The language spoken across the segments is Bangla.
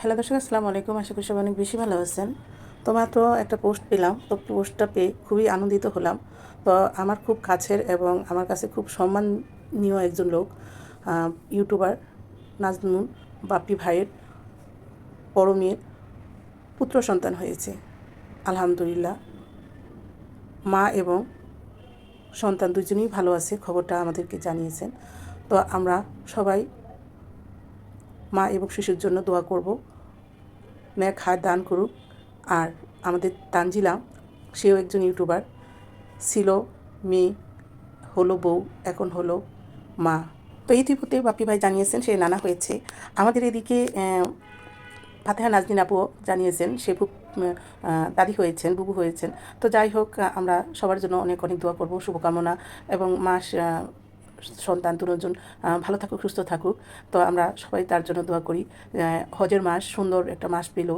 হ্যালো দর্শক, আসসালামু আলাইকুম। আশা করি সবাই অনেক বেশি ভালো আছেন। তো মাত্র একটা পোস্ট পেলাম, তো পোস্টটা পেয়ে খুবই আনন্দিত হলাম। তো আমার খুব কাছের এবং আমার কাছে খুব সম্মানীয় একজন লোক ইউটিউবার নাজনুন বাপ্পি ভাইয়ের বড় মেয়ের পুত্র সন্তান হয়েছে। আলহামদুলিল্লাহ, মা এবং সন্তান দুজনেই ভালো আছে, খবরটা আমাদেরকে জানিয়েছেন। তো আমরা সবাই মা এবং শিশুর জন্য দোয়া করব। ন্যাক হাত দান করুক। আর আমাদের তানজিলা, সেও একজন ইউটিউবার। ছিল, মেয়ে, হলো বউ, এখন হলো মা। তো ইতিমধ্যে বাপি ভাই জানিয়েছেন, সে নানা হয়েছে। আমাদের এদিকে ফাতেহা নাজনীন আপুও জানিয়েছেন, সে খুব দাদি হয়েছেন, বুবু হয়েছেন। তো যাই হোক, আমরা সবার জন্য অনেক অনেক দোয়া করব, শুভকামনা। এবং মাস সন্তান দুজন ভালো থাকুক সুস্থ থাকুক। তো আমরা সবাই তার জন্য দোয়া করি হজের মাস সুন্দর একটা মাস পেল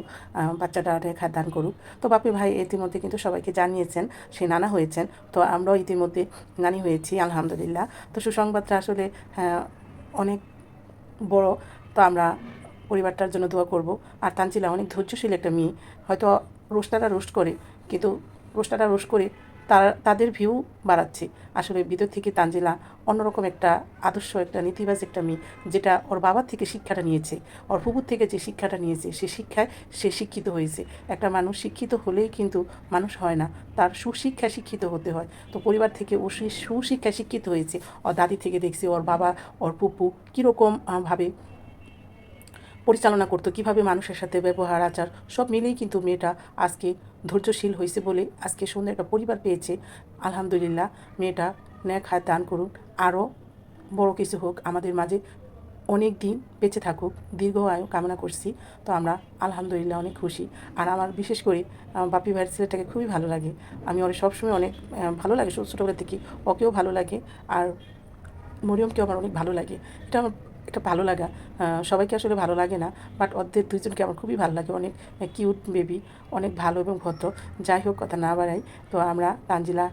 বাচ্চাটা রেখা দান করুক। তো বাপি ভাই ইতিমধ্যে কিন্তু সবাইকে জানিয়েছেন সে নানা হয়েছেন। তো আমরাও ইতিমধ্যে নানি হয়েছি আলহামদুলিল্লাহ। তো সুসংবাদটা আসলে আহ, অনেক বড়। তো আমরা পরিবারটার জন্য দোয়া করব। আর তানজিলা অনেক ধৈর্যশীল একটা মেয়ে। হয়তো রোস্টাররা রোস্ট করে কিন্তু রোস্টাররা রোস্ট করে তাদের ভিউ বাড়াচ্ছে। আসলে ভিতর থেকে তানজিলা অন্যরকম একটা আদর্শ একটা নীতিবাজ একটা মেয়ে যেটা ওর বাবার থেকে শিক্ষাটা নিয়েছে। ওর ফুপুর থেকে যে শিক্ষাটা নিয়েছে সে শিক্ষায় সে শিক্ষিত হয়েছে। একটা মানুষ শিক্ষিত হলেই কিন্তু মানুষ হয় না। তার সুশিক্ষা শিক্ষিত হতে হয়। তো পরিবার থেকে ও সে সুশিক্ষায় শিক্ষিত হয়েছে। ওর দাদি থেকে দেখছি ওর বাবা ওর পুপু কীরকম আহ, ভাবে পরিচালনা করতো, কীভাবে মানুষের সাথে ব্যবহার, আচার, সব মিলেই কিন্তু মেয়েটা আজকে ধৈর্যশীল হয়েছে বলে আজকে সুন্দর একটা পরিবার পেয়েছে। আলহামদুলিল্লাহ, মেয়েটা ন্যাক হাত দান করুন আরও বড় কিছু হোক, আমাদের মাঝে অনেক দিন বেঁচে থাকুক, দীর্ঘ আয়ু কামনা করছি। তো আমরা আলহামদুলিল্লাহ অনেক খুশি। আর আমার বিশেষ করে বাপি ভাইয়ের ছেলেটাকে খুবই ভালো লাগে। আমি ওর সবসময় অনেক ভালো লাগে, ছোটো ছোটোবেলা থেকে ওকেও ভালো লাগে। আর মরিয়মকেও আমার অনেক ভালো লাগে। এটা আমার এটা ভালো লাগা। সবাইকে আসলে ভালো লাগে না বাট ওদের দুইজনকে আমার খুবই ভালো লাগে। অনেক কিউট বেবি অনেক ভালো এবং ভদ্র। যাই হোক, কথা না বাড়াই। তো আমরা তানজিলা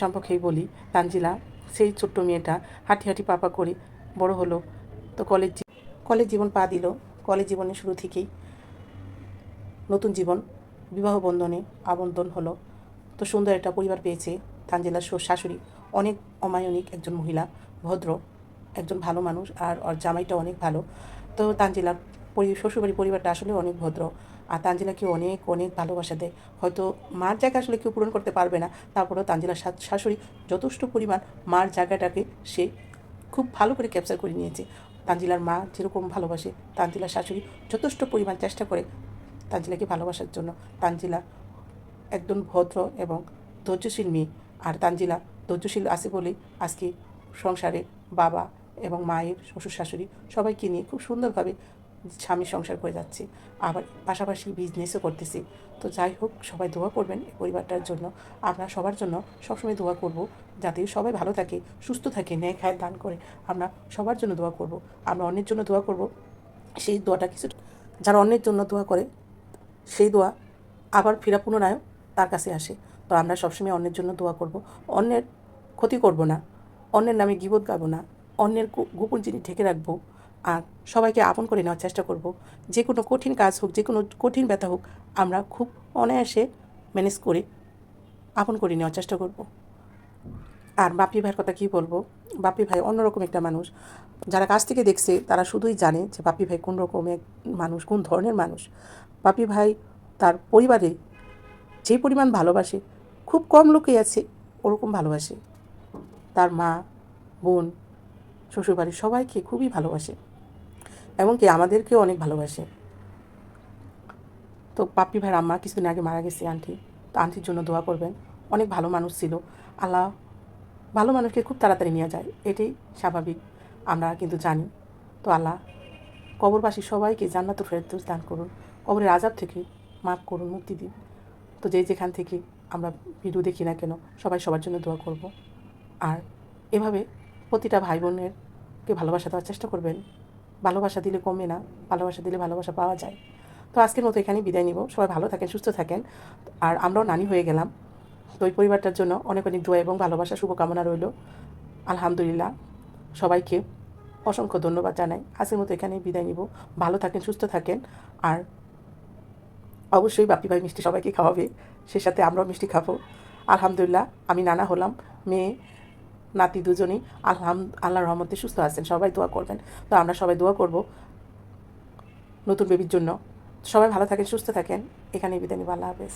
সম্পর্কেই বলি। তানজিলা, সেই ছোট্ট মেয়েটা, হাঁটি হাঁটি পাপা করে বড় হলো। তো কলেজ কলেজ জীবন পা দিল। কলেজ জীবনের শুরু থেকেই নতুন জীবন, বিবাহ বন্ধনে আবন্ধন হলো। তো সুন্দর একটা পরিবার পেয়েছে তানজিলার শাশুড়ি। অনেক অমায়নিক একজন মহিলা, ভদ্র। একজন ভালো মানুষ আর ওর জামাইটা অনেক ভালো। তো তানজিলার পরি শ্বশুরবাড়ি পরিবারটা আসলে অনেক ভদ্র। আর তানজিলাকে অনেক অনেক ভালোবাসা দেয়। হয়তো মার জায়গা আসলে কেউ পূরণ করতে পারবে না। তারপরেও তানজিলার শাশুড়ি যথেষ্ট পরিমাণ মার জায়গাটাকে সে খুব ভালো করে ক্যাপচার করে নিয়েছে। তানজিলার মা যেরকম ভালোবাসে, তানজিলার শাশুড়ি যথেষ্ট পরিমাণ চেষ্টা করে তানজিলাকে ভালোবাসার জন্য। তানজিলা একদম ভদ্র এবং ধৈর্যশীল মেয়ে। আর তানজিলা ধৈর্যশীল আছে বলেই আজকে সংসারে বাবা এবং মায়ের শ্বশুর, শাশুড়ি সবাইকে নিয়ে খুব সুন্দরভাবে স্বামী সংসার করে যাচ্ছে। আবার পাশাপাশি বিজনেসও করতেছি। তো যাই হোক, সবাই দোয়া করবেন এই পরিবারটার জন্য। আমরা সবার জন্য সবসময় দোয়া করব যাতে সবাই ভালো থাকে, সুস্থ থাকে, ন্যায় খায়, দান করে। আমরা সবার জন্য দোয়া করব। আমরা অন্যের জন্য দোয়া করব। সেই দোয়াটা কিছু যারা অন্যের জন্য দোয়া করে, সেই দোয়া আবার ফেরা পুনরায় তার কাছে আসে। তো আমরা সবসময় অন্যের জন্য দোয়া করব। অন্যের ক্ষতি করব না। অন্যের নামে গিবত গাবো না। অন্যের গোপন জিনিস ঢেকে রাখব আর সবাইকে আপন করে নেওয়ার চেষ্টা করব। যে কোনো কঠিন কাজ হোক, যে কোনো কঠিন ব্যথা হোক, আমরা খুব অনায়াসে ম্যানেজ করে আপন করে নেওয়ার চেষ্টা করব। আর বাপি ভাইয়ের কথা কী বলব? বাপি ভাই অন্যরকম একটা মানুষ। যারা কাছ থেকে দেখছে, তারা শুধুই জানে যে বাপি ভাই কোন রকমের মানুষ, কোন ধরনের মানুষ। বাপি ভাই তার পরিবারে যে পরিমাণ ভালোবাসে, খুব কম লোকই আছে, ওরকম ভালোবাসে। তার মা, বোন শ্বশুরবাড়ির সবাইকে খুবই ভালোবাসে এমনকি আমাদেরকেও অনেক ভালোবাসে। তো পাপ্পি ভাইয়ের আম্মা কিছুদিন আগে মারা গেছে, আন্টি। তো আন্টির জন্য দোয়া করবেন। অনেক ভালো মানুষ ছিল। আল্লাহ ভালো মানুষকে খুব তাড়াতাড়ি নিয়ে যায়। এটাই স্বাভাবিক। আমরা কিন্তু জানি। তো আল্লাহ কবরবাসী সবাইকে জান্নাত ফেরত দান করুন। কবরের আজাব থেকে মাফ করুন, মুক্তি দিন। তো যে যেখান থেকে আমরা ভিডিও দেখি না কেন, সবাই সবার জন্য দোয়া করব। আর এভাবে প্রতিটা ভাই বোনেরকে ভালোবাসা দেওয়ার চেষ্টা করবেন? ভালোবাসা দিলে কমে না, ভালোবাসা দিলে ভালোবাসা পাওয়া যায়। তো আজকের মতো এখানেই বিদায় নিব। সবাই ভালো থাকেন, সুস্থ থাকেন। আর আমরাও নানি হয়ে গেলাম। তো ওই পরিবারটার জন্য অনেক অনেক দোয়া এবং ভালোবাসা, শুভকামনা রইল। আলহামদুলিল্লাহ। সবাইকে অসংখ্য ধন্যবাদ জানাই। আজকের মতো এখানেই বিদায় নিব। ভালো থাকেন, সুস্থ থাকেন। আর অবশ্যই বাপি ভাই মিষ্টি সবাইকে খাওয়াবে। সে সাথে আমরাও মিষ্টি খাব। আলহামদুলিল্লাহ, আমি নানা হলাম। মেয়ে নাতি দুজনেই আলহাম আল্লাহ রহমতে সুস্থ আছেন, সবাই দোয়া করবেন। তো আমরা সবাই দোয়া করব নতুন বেবির জন্য। সবাই ভালো থাকেন, সুস্থ থাকেন। এখানেই বিদায় নিব, আল্লাহ হাফেজ।